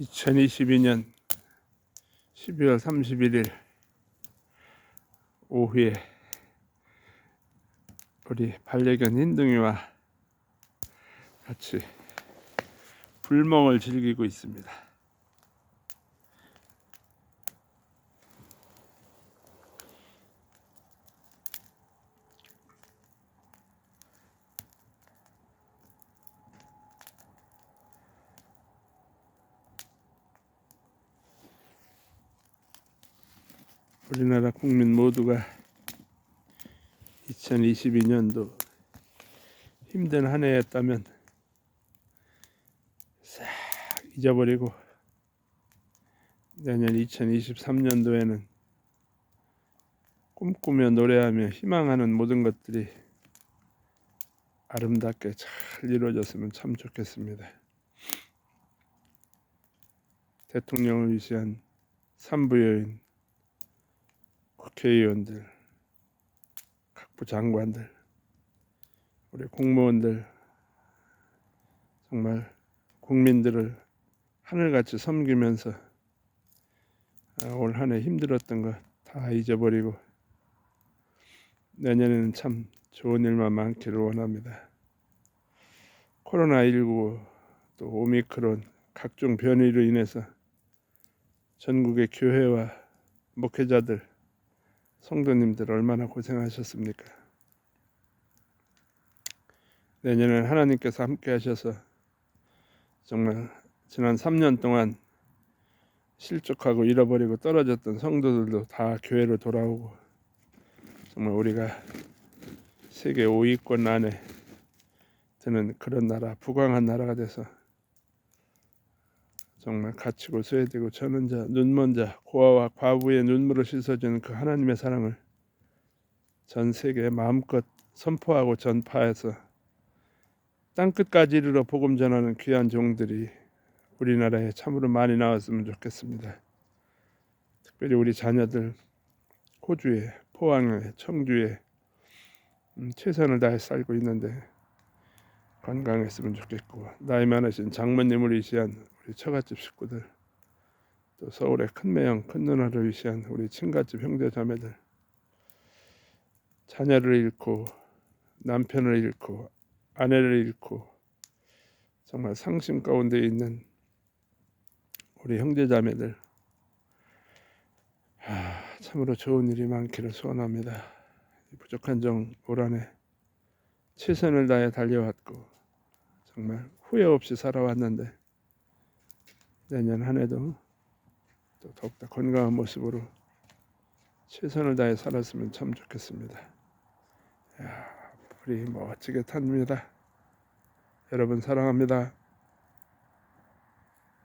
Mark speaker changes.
Speaker 1: 2022년 12월 31일 오후에 우리 반려견 흰둥이와 같이 불멍을 즐기고 있습니다. 우리나라 국민 모두가 2022년도 힘든 한 해였다면 싹 잊어버리고 내년 2023년도에는 꿈꾸며 노래하며 희망하는 모든 것들이 아름답게 잘 이루어졌으면 참 좋겠습니다. 대통령을 위시한 산부여인 국회의원들, 각부 장관들, 우리 공무원들 정말 국민들을 하늘같이 섬기면서 아, 올한 해 힘들었던 거 다 잊어버리고 내년에는 참 좋은 일만 많기를 원합니다. 코로나19 또 오미크론 각종 변이로 인해서 전국의 교회와 목회자들 성도님들 얼마나 고생하셨습니까? 내년엔 하나님께서 함께 하셔서 정말 지난 3년 동안 실족하고 잃어버리고 떨어졌던 성도들도 다 교회로 돌아오고 정말 우리가 세계 5위권 안에 드는 그런 나라, 부강한 나라가 돼서 정말 갇히고 쇠되고 저는 자, 눈먼 자, 고아와 과부의 눈물을 씻어주는 그 하나님의 사랑을 전 세계에 마음껏 선포하고 전파해서 땅끝까지 이르러 복음 전하는 귀한 종들이 우리나라에 참으로 많이 나왔으면 좋겠습니다. 특별히 우리 자녀들 호주에, 포항에, 청주에 음, 최선을 다해 살고 있는데 건강했으면 좋겠고 나이 많으신 장모님을 위시한 우리 처갓집 식구들 또 서울의 큰 매형 큰 누나를 위시한 우리 친갓집 형제 자매들 자녀를 잃고 남편을 잃고 아내를 잃고 정말 상심 가운데 있는 우리 형제 자매들 아, 참으로 좋은 일이 많기를 소원합니다. 부족한 정 올 한해 최선을 다해 달려왔고 정말 후회 없이 살아왔는데 내년 한 해도 또 더욱더 건강한 모습으로 최선을 다해 살았으면 참 좋겠습니다. 야, 불이 멋지게 탑니다. 여러분 사랑합니다.